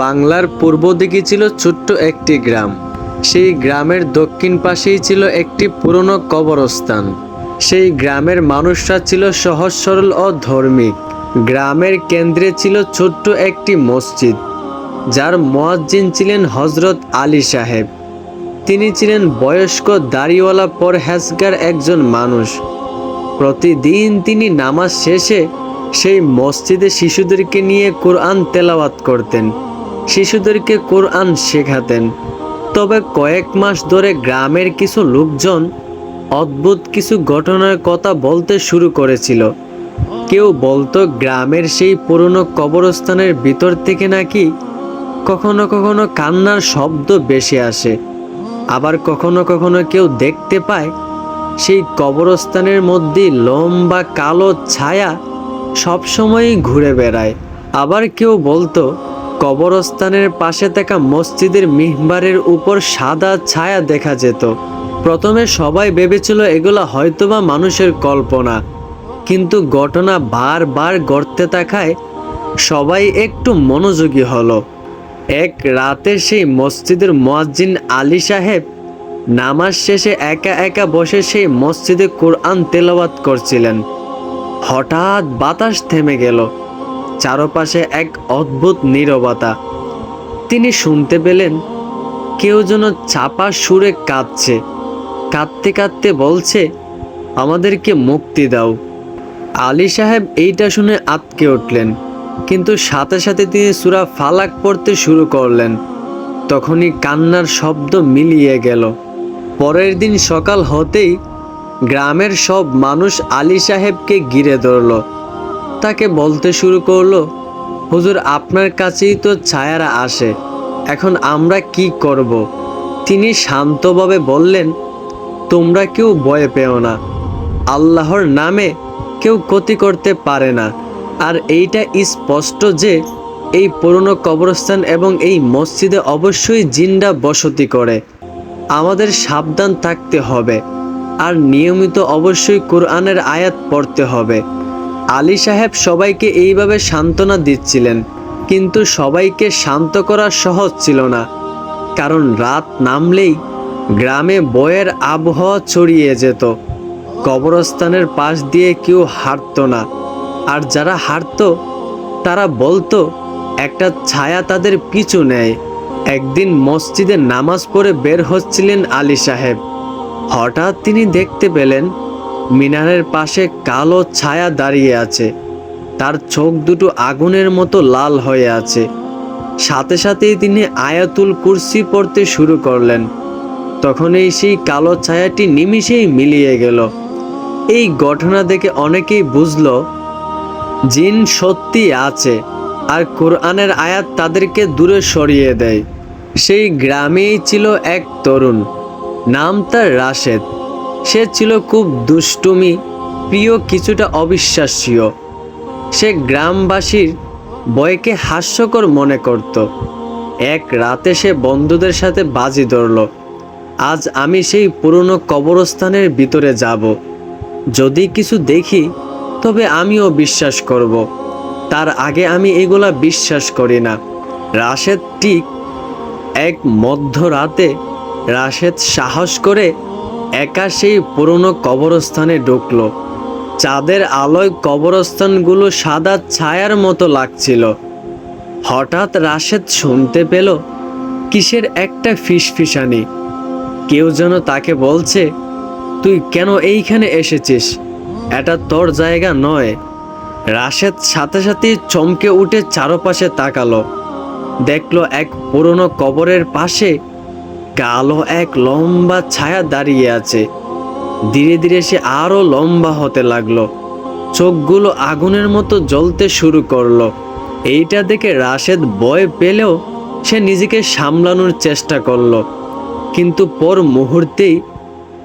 বাংলার পূর্ব দিকে ছিল ছোট্ট একটি গ্রাম। সেই গ্রামের দক্ষিণ পাশেই ছিল একটি পুরনো কবরস্থান। সেই গ্রামের মানুষরা ছিল সহজ, সরল ও ধার্মিক গ্রামের কেন্দ্রে ছিল ছোট্ট একটি মসজিদ, যার মোয়াজ্জিন ছিলেন হজরত আলী সাহেব। তিনি ছিলেন বয়স্ক দাড়িওয়ালা পরহেজগার একজন মানুষ। প্রতিদিন তিনি নামাজ শেষে সেই মসজিদে শিশুদেরকে নিয়ে কোরআন তেলাওয়াত করতেন। শিশুদেরকে কোরআন শেখাতেন। তবে কয়েক মাস ধরে গ্রামের কিছু লোকজন অদ্ভুত কিছু ঘটনার কথা বলতে শুরু করেছিল। কেউ বলতো গ্রামের সেই পুরনো কবরস্থানের ভিতর থেকে নাকি কখনো কখনো কান্নার শব্দ বেশি আসে। আবার কখনো কখনো কেউ দেখতে পায়, সেই কবরস্থানের মধ্যে লম্বা কালো ছায়া সবসময়ই ঘুরে বেড়ায়। আবার কেউ বলতো কবরস্থানের পাশে থাকা মসজিদের মিহবারের উপর সাদা ছায়া দেখা যেত। প্রথমে সবাই ভেবেছিল এগুলো হয়তোবা মানুষের কল্পনা। কিন্তু ঘটনা বারবার গড়তে থাকায় সবাই একটু মনোযোগী হলো। এক রাতে সেই মসজিদের মুয়াজ্জিন আলী সাহেব নামাজ শেষে একা একা বসে সেই মসজিদে কোরআন তেলাওয়াত করছিলেন। হঠাৎ বাতাস থেমে গেল। চারপাশে এক অদ্ভুত নীরবতা। তিনি শুনতে পেলেন, কেউ যেন চাপা সুরে কাঁদছে। কাঁদতে কাঁদতে বলছে, আমাদেরকে মুক্তি দাও। আলী সাহেব এইটা শুনে আতকে উঠলেন, কিন্তু সাথে সাথে তিনি সুরা ফালাক পড়তে শুরু করলেন। তখনই কান্নার শব্দ মিলিয়ে গেল। পরের দিন সকাল হতেই গ্রামের সব মানুষ আলী সাহেবকে ঘিরে ধরল। তাকে বলতে শুরু করল, হুজুর, আপনার কাছেই তো ছায়ারা আসে, এখন আমরা কি করব? তিনি শান্তভাবে বললেন, তোমরা কেউ ভয় পেও না, আল্লাহর নামে কেউ ক্ষতি করতে পারে না। আর এইটা স্পষ্ট যে, এই পুরনো কবরস্থান এবং এই মসজিদে অবশ্যই জিন্ডা বসতি করে। আমাদের সাবধান থাকতে হবে, আর নিয়মিত অবশ্যই কোরআনের আয়াত পড়তে হবে। আলী সাহেব সবাইকে এইভাবে সান্ত্বনা দিচ্ছিলেন, কিন্তু সবাইকে শান্ত করা সহজ ছিল না। কারণ রাত নামলেই গ্রামে বয়ের আবহাওয়া ছড়িয়ে যেত। কবরস্থানের পাশ দিয়ে কেউ হাঁটতো না। আর যারা হাঁটতো, তারা বলতো, একটা ছায়া তাদের পিছু নেয়। একদিন মসজিদে নামাজ পড়ে বের হচ্ছিলেন আলী সাহেব। হঠাৎ তিনি দেখতে পেলেন মিনারের পাশে কালো ছায়া দাঁড়িয়ে আছে। তার চোখ দুটো আগুনের মতো লাল হয়ে আছে। সাথে সাথেই তিনি আয়াতুল কুরসি পড়তে শুরু করলেন। তখনই সেই কালো ছায়াটি নিমিষেই মিলিয়ে গেল। এই ঘটনা দেখে অনেকেই বুঝলো, জিন সত্যি আছে আর কোরআনের আয়াত তাদেরকে দূরে সরিয়ে দেয়। সেই গ্রামেই ছিল এক তরুণ, নাম তার রাশেদ। সে ছিল খুব দুষ্টুমি, প্রিয় কিছুটা অবিশ্বাস্য সে গ্রামবাসীর বয়কে হাস্যকর মনে করত। এক রাতে সে বন্ধুদের সাথে বাজি ধরল। আজ আমি সেই পুরনো কবরস্থানের ভিতরে যাব। যদি কিছু দেখি, তবে আমিও বিশ্বাস করব। তার আগে আমি এগুলা বিশ্বাস করি না। রাশেদ ঠিক এক মধ্যরাতে রাশেদ সাহস করে একা সেই পুরনো কবরস্থানে ঢুকলো। চাঁদের আলোয় কবরস্থানগুলো সাদা ছায়ার মতো লাগছিল। হঠাৎ রাশেদ শুনতে পেল, কিসের একটা ফিসফিসানি? কেউ যেন তাকে বলছে, তুই কেন এইখানে এসেছিস? এটা তোর জায়গা নয়। রাশেদ সাথে সাথে চমকে উঠে চারপাশে তাকালো। দেখল এক পুরনো কবরের পাশে কালো এক লম্বা ছায়া দাঁড়িয়ে আছে। ধীরে ধীরে সে আরও লম্বা হতে লাগল। চোখগুলো আগুনের মতো জ্বলতে শুরু করল। এইটা দেখে রাশেদ ভয় পেলেও সে নিজেকে সামলানোর চেষ্টা করল। কিন্তু পর মুহূর্তেই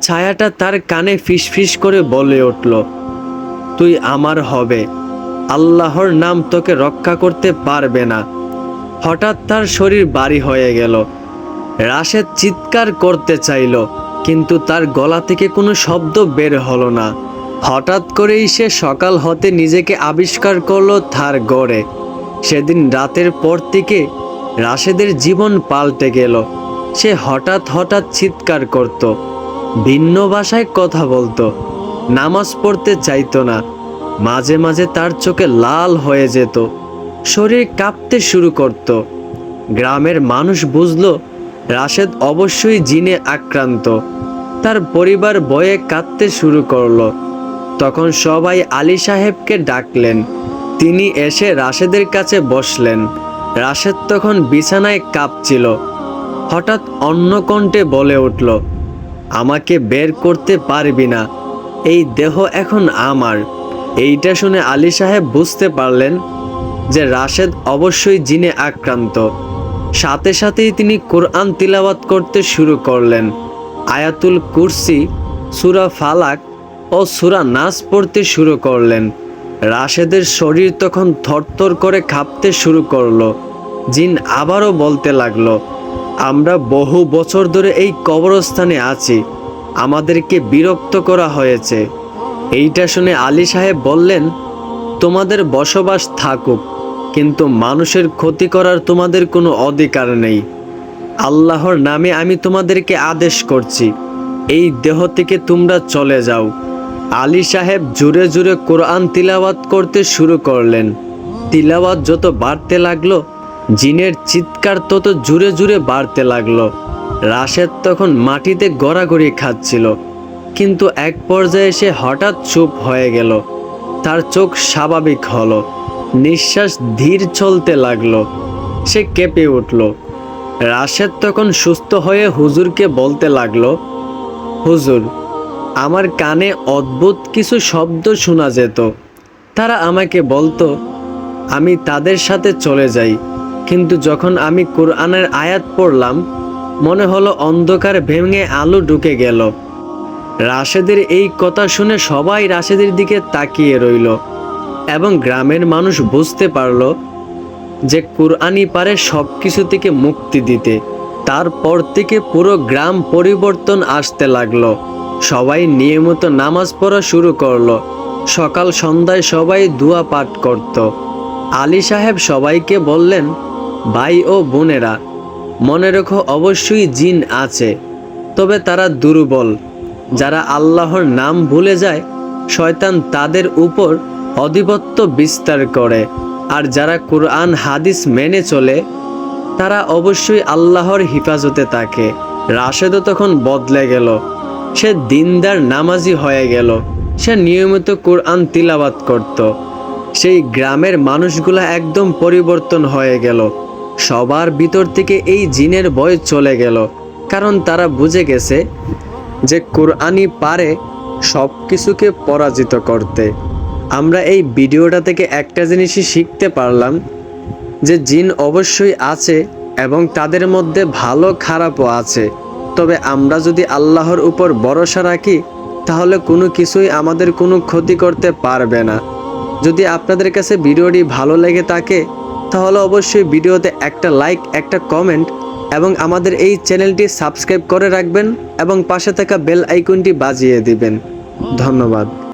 ছায়াটা তার কানে ফিসফিস করে বলে উঠল, তুই আমার হবে। আল্লাহর নাম তোকে রক্ষা করতে পারবে না। হঠাৎ তার শরীর বাড়ি হয়ে গেল। রাশেদ চিৎকার করতে চাইল, কিন্তু তার গলা থেকে কোনো শব্দ বের হলো না। হঠাৎ করেই সে সকাল হতে নিজেকে আবিষ্কার করল তার গড়ে। সেদিন রাতের পর থেকে রাশেদের জীবন পাল্টে গেল। সে হঠাৎ হঠাৎ চিৎকার করত, ভিন্ন ভাষায় কথা বলতো, নামাজ পড়তে চাইতো না, মাঝে মাঝে তার চোখে লাল হয়ে যেত, শরীর কাঁপতে শুরু করত। গ্রামের মানুষ বুঝলো রাশেদ অবশ্যই জিনে আক্রান্ত। তার পরিবার বয়ে কাঁদতে শুরু করল। তখন সবাই আলী সাহেবকে ডাকলেন। তিনি এসে রাশেদের কাছে বসলেন। রাশেদ তখন বিছানায় কাঁপছিল। হঠাৎ অন্য কণ্ঠে বলে উঠল, আমাকে বের করতে পারবি না। এই দেহ এখন আমার। এইটা শুনে আলী সাহেব বুঝতে পারলেন যে রাশেদ অবশ্যই জিনে আক্রান্ত। সাথে সাথেই তিনি কোরআন তিলাওয়াত করতে শুরু করলেন। আয়াতুল কুরসি, সুরা ফালাক ও সুরা নাচ পড়তে শুরু করলেন। রাশেদের শরীর তখন থরথর করে খাপতে শুরু করল। জিন আবারও বলতে লাগল, আমরা বহু বছর ধরে এই কবরস্থানে আছি। আমাদেরকে বিরক্ত করা হয়েছে। এইটা শুনে আলী সাহেব বললেন, তোমাদের বসবাস থাকুক। কিন্তু মানুষের ক্ষতি করার তোমাদের কোনো অধিকার নেই। আল্লাহর নামে আমি তোমাদেরকে আদেশ করছি, এই দেহ থেকে তোমরা চলে যাও। আলী সাহেব জুড়ে জুড়ে কোরআন তিলাওয়াত করতে শুরু করলেন। তিলাওয়াত যত বাড়তে লাগল, জিনের চিৎকার তত জুড়ে জুড়ে বাড়তে লাগল। রাশেদ তখন মাটিতে গড়াগড়ি খাচ্ছিল, কিন্তু এক পর্যায়ে সে হঠাৎ চুপ হয়ে গেল। তার চোখ স্বাভাবিক হলো। নিঃশ্বাস ধীর চলতে লাগল। সে কেঁপে উঠল। রাশেদ তখন সুস্থ হয়ে হুজুরকে বলতে লাগল, হুজুর, আমার কানে অদ্ভুত কিছু শব্দ শোনা যেত। তারা আমাকে বলতো, আমি তাদের সাথে চলে যাই। কিন্তু যখন আমি কোরআনের আয়াত পড়লাম, মনে হলো অন্ধকার ভেঙে আলো ঢুকে গেল। রাশেদের এই কথা শুনে সবাই রাশেদের দিকে তাকিয়ে রইল। এবং গ্রামের মানুষ বুঝতে পারল যে কুরআনি পারে সব কিছু থেকে মুক্তি দিতে। তারপর থেকে পুরো গ্রাম পরিবর্তন আসতে লাগল। সবাই নিয়মিত নামাজ পড়া শুরু করল। সকাল সন্ধ্যায় সবাই দোয়া পাঠ করত। আলী সাহেব সবাইকে বললেন, ভাই ও বোনেরা, মনে রেখো অবশ্যই জিন আছে, তবে তারা দুর্বল। যারা আল্লাহর নাম ভুলে যায়, শয়তান তাদের উপর অধিপত্য বিস্তার করে। আর যারা কোরআন, হাদিস মেনে চলে, তারা অবশ্যই আল্লাহর হিফাজতে থাকে। রাশেদও তখন বদলে গেল। সে দিনদার নামাজি হয়ে গেল। সে নিয়মিত কোরআন তিলাবাত করত। সেই গ্রামের মানুষগুলা একদম পরিবর্তন হয়ে গেল। সবার ভিতর থেকে এই জিনের ভয় চলে গেল। কারণ তারা বুঝে গেছে যে কোরআনই পারে সব কিছুকে পরাজিত করতে। আমরা এই ভিডিওটা থেকে একটা জিনিসই শিখতে পারলাম যে জিন অবশ্যই আছে এবং তাদের মধ্যে ভালো খারাপও আছে। তবে আমরা যদি আল্লাহর উপর ভরসা রাখি, তাহলে কোনো কিছুই আমাদের কোনো ক্ষতি করতে পারবে না। যদি আপনাদের কাছে ভিডিওটি ভালো লেগে থাকে, তাহলে অবশ্যই ভিডিওতে একটা লাইক, একটা কমেন্ট এবং আমাদের এই চ্যানেলটি সাবস্ক্রাইব করে রাখবেন এবং পাশে থাকা বেল আইকনটি বাজিয়ে দিবেন। ধন্যবাদ।